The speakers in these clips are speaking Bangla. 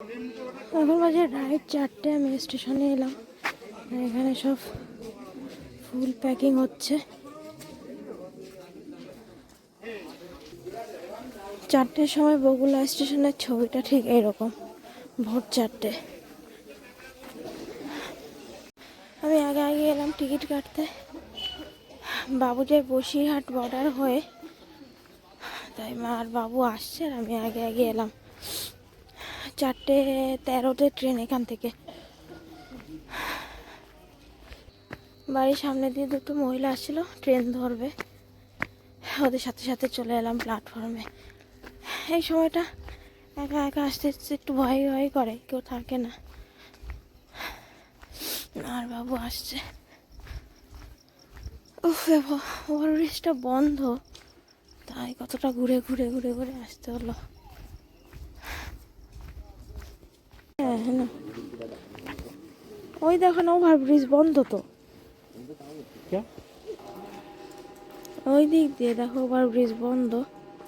এখন বাজে রাইট চারটে, আমি স্টেশনে এলাম। এখানে সব ফুল প্যাকিং হচ্ছে। চারটের সময় বগুলা স্টেশনের ছবিটা ঠিক এরকম, ভোর চারটে। আমি আগে আগে এলাম টিকিট কাটতে। বাবু যায় বসিরহাট বর্ডার হয়ে, তাই মা আর বাবু আসছে আর আমি আগে আগে এলাম। চারটে, তেরোতে ট্রেন এখান থেকে। বাড়ির সামনে দিয়ে দুটো মহিলা আসছিল, ট্রেন ধরবে। ওদের সাথে সাথে চলে এলাম প্ল্যাটফর্মে এই সময়টা একা একা আসতে আসতে একটু ভয় ভয় করে, কেউ থাকে না। আর বাবু আসছে। ওভার ব্রিজটা বন্ধ। তাই কতটা ঘুরে ঘুরে ঘুরে ঘুরে আসতে হলো। হ্যাঁ হ্যাঁ ওই দেখো না ওভার ব্রিজ বন্ধ তো। ওই দিক দিয়ে দেখো ওভার ব্রিজ বন্ধ।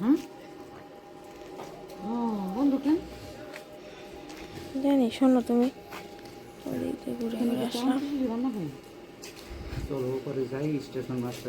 হুম? ও কেন? জানি শোনো তুমি। ওই দিক দিয়ে ঘুরে ঘুরে আসলাম। চলো ওপরে যাই স্টেশন রাস্তা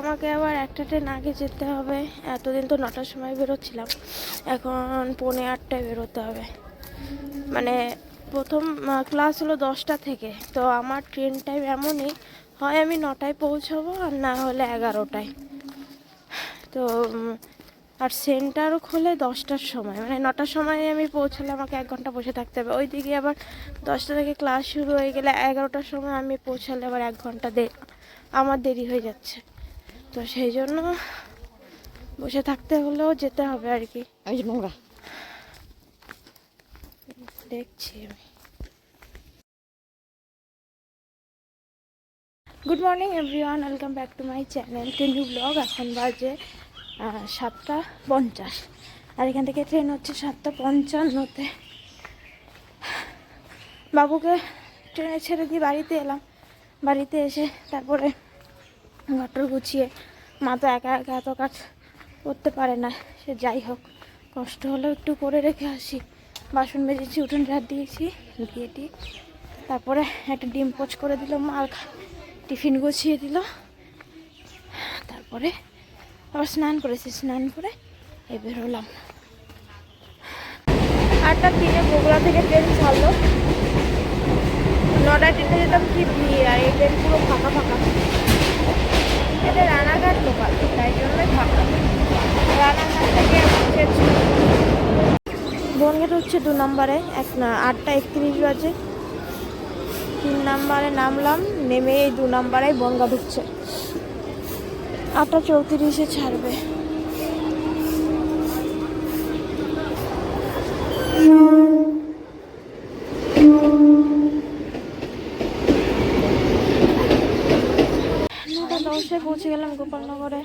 আমাকে আবার একটা ট্রেন আগে যেতে হবে। এতদিন তো নটার সময় বেরোচ্ছিলাম। এখন পৌনে আটটায় বেরোতে হবে। মানে প্রথম ক্লাস হলো দশটা থেকে। তো আমার ট্রেন টাইম এমনই, হয় আমি নটায় পৌঁছাবো আর না হলে এগারোটায়। তো আর সেন্টারও খোলে দশটার সময়। মানে নটার সময় আমি পৌঁছালে আমাকে এক ঘণ্টা বসে থাকতে হবে। ওইদিকে আবার দশটা থেকে ক্লাস শুরু হয়ে গেলে এগারোটার সময় আমি পৌঁছালে আবার এক ঘণ্টা দে, আমার দেরি হয়ে যাচ্ছে। তো সেই জন্য বসে থাকতে হলেও যেতে হবে আর কি। নোংরা। দেখছি আমি। Good morning everyone welcome back to my channel টেন্ডু blog এখন বাজে সাতটা পঞ্চাশ। আর এখান থেকে ট্রেন হচ্ছে সাতটা পঞ্চান্নতে। বাবুকে ট্রেনে ছেড়ে দিয়ে বাড়িতে এলাম। বাড়িতে এসে তারপরে ঘটর গুছিয়ে মা তো একা একা এত কাজ করতে পারে না, সে যাই হোক। কষ্ট হলেও একটু করে রেখে আসি। বাসন মেজেছি, উঠোন ঝাড় দিয়েছি দিয়ে টি তারপরে একটা ডিম পোচ করে দিল মা, আর খা- টিফিন গুছিয়ে দিল। তারপরে আবার স্নান করেছি, স্নান করে এই বেরোলাম আটটা তিনে বগুড়া থেকে ট্রেন ছাড়লো। নটা ট্রেনে যেতাম কি ভিড়, আর এই ট্রেন পুরো ফাঁকা ফাঁকা। এটা রানাঘাট লোকাল তাই জন্যই ফাঁকা রানাঘাট থেকে বনগেট হচ্ছে দু নম্বরে এক না আটটা একত্রিশ বাজে। তিন নম্বরে নামলাম নেমে এই দু নম্বরে বনগা ঢুকছে। আটটা চৌত্রিশে ছাড়বে। নটা দশে পৌঁছে গেলাম গোপালনগরে।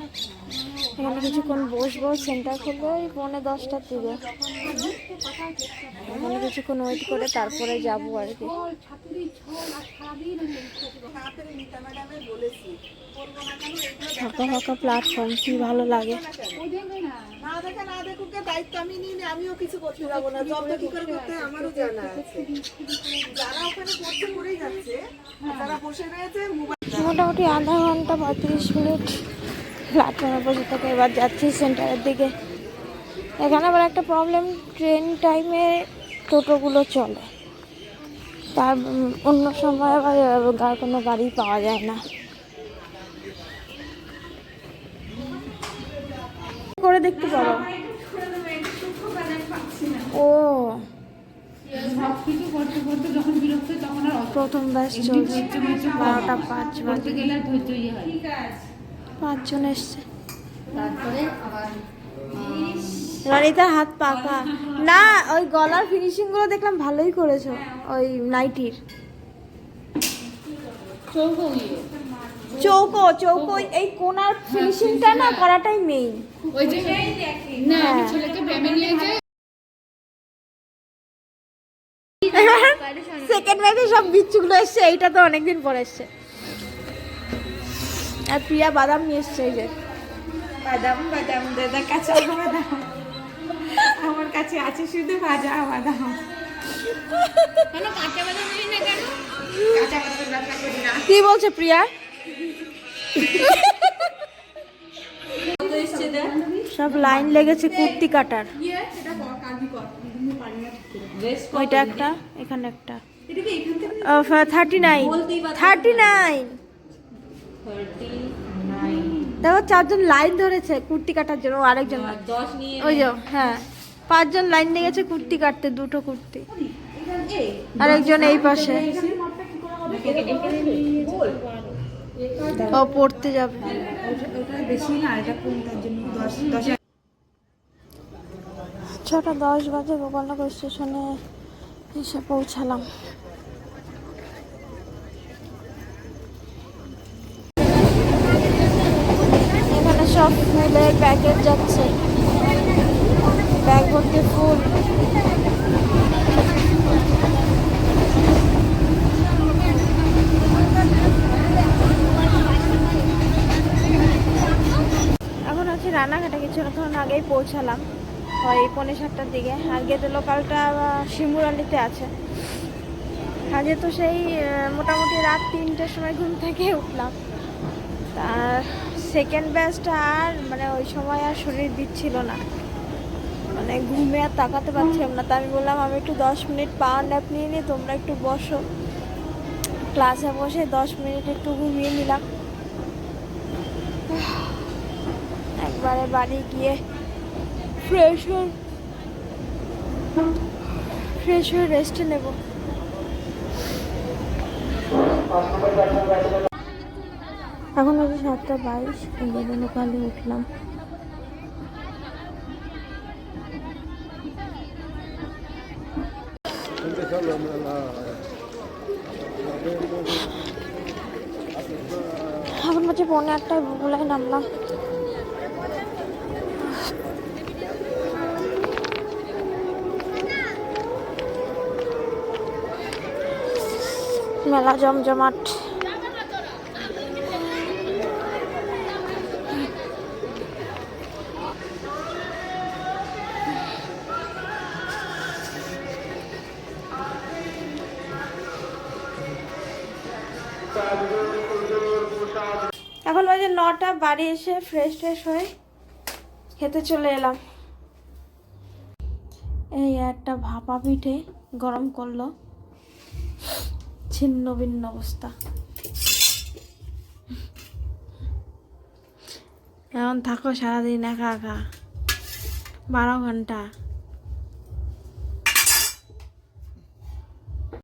এখানে কিছুক্ষণ বসবো সেন্টার খুলবে ওই পৌনে দশটার দিকে। এখানে কিছুক্ষণ ওয়েট করে তারপরে যাব আর কি। ফাঁকা ফাঁকা প্ল্যাটফর্ম কি ভালো লাগে। দায়িত্ব ওখানে পড়তে পড়েই যাচ্ছে। যারা মোটামুটি আধা ঘণ্টা পঁয়ত্রিশ মিনিট প্ল্যাটফর্মে বসে থেকে এবার যাচ্ছি সেন্টারের দিকে। এখানে আবার একটা প্রবলেম ট্রেন টাইমে টোটোগুলো চলে। তার অন্য সময় আবার কোনো গাড়ি পাওয়া যায় না। করে দেখতে পারো ও সব কিছু করতে করতে যখন বিরক্ত হয় তখন আর অত প্রথম ব্যাচ চলছে। বারোটা পাঁচ বাজে। পাঁচজন এসছে। ললিতার হাত পাকা। না ওই গলার ফিনিশিংগুলো দেখলাম ভালোই করেছ ওই নাইটির চৌকো চৌকো এই কোনার ফিনিশিংটা না করাটাই মেইন ওই যে না ছেলেকে ব্যায়ামে নিয়ে সেকেন্ড ব্যাচে সব বিচ্ছুগুলো এসছে এইটা তো অনেকদিন পর এসছে। আর প্রিয়া বাদাম নিয়ে এসছে এই যে। বাদাম বাদাম দাদার কাছে বাদাম। আমার কাছে আছে শুধু ভাজা বাদাম। কেন কাঁচা বাদাম নিলি না কেন? কাঁচা বাদামের ব্যবসা করি না। কি বলছে প্রিয়া? সব লাইন লেগেছে কুর্তি কাটার। ওইটা একটা এখানে একটা। থার্টি নাইন থার্টি নাইন দেখো চারজন লাইন ধরেছে কুর্তি কাটার জন্য আরেকজন ওই যে হ্যাঁ পাঁচজন লাইন লেগেছে কুর্তি কাটতে দুটো কুর্তি। আরেকজন এই পাশে। ও পড়তে যাবে। বেশি না এটা জন্য দশ দশ ছটা দশ বাজে গোপালনগর স্টেশনে এসে পৌঁছালাম। এখানে সব ফুলের প্যাকেট যাচ্ছে। ব্যাগ ভর্তি ফুল এখন হচ্ছে রানাঘাটে কিছুক্ষণ আগেই পৌঁছালাম। ওই পৌনে সাতটার দিকে। আর গেতে লোকালটা শিমুরালিতে আছে। আজকে তো সেই মোটামুটি রাত তিনটের সময় ঘুম থেকে উঠলাম। আর সেকেন্ড ব্যাচটা আর মানে ওই সময় আর শরীর দিচ্ছিল না। মানে ঘুমে আর তাকাতে পারছিলাম না। তা আমি বললাম, আমি একটু দশ মিনিট পাওয়ার ন্যাপ নিয়ে নিই তোমরা একটু বসো। ক্লাসে বসে দশ মিনিট একটু ঘুমিয়ে নিলাম। একবারে বাড়ি গিয়ে ফ্রেশ হয়ে ফ্রেশ হয়ে রেস্ট নেব। এখন হচ্ছে সাতটা বাইশ বেদন কালে উঠলাম। এখন হচ্ছে পৌনে একটায় ভূগোলায় নামলাম। মেলা জমজমাট। এখন বাজে নটা, বাড়ি এসে ফ্রেশ ট্রেশ হয়ে খেতে চলে এলাম। এই একটা ভাপা পিঠে গরম করল। ছিন্ন ভিন্ন অবস্থা। এখন থাকো সারাদিন একা একা। বারো ঘণ্টা।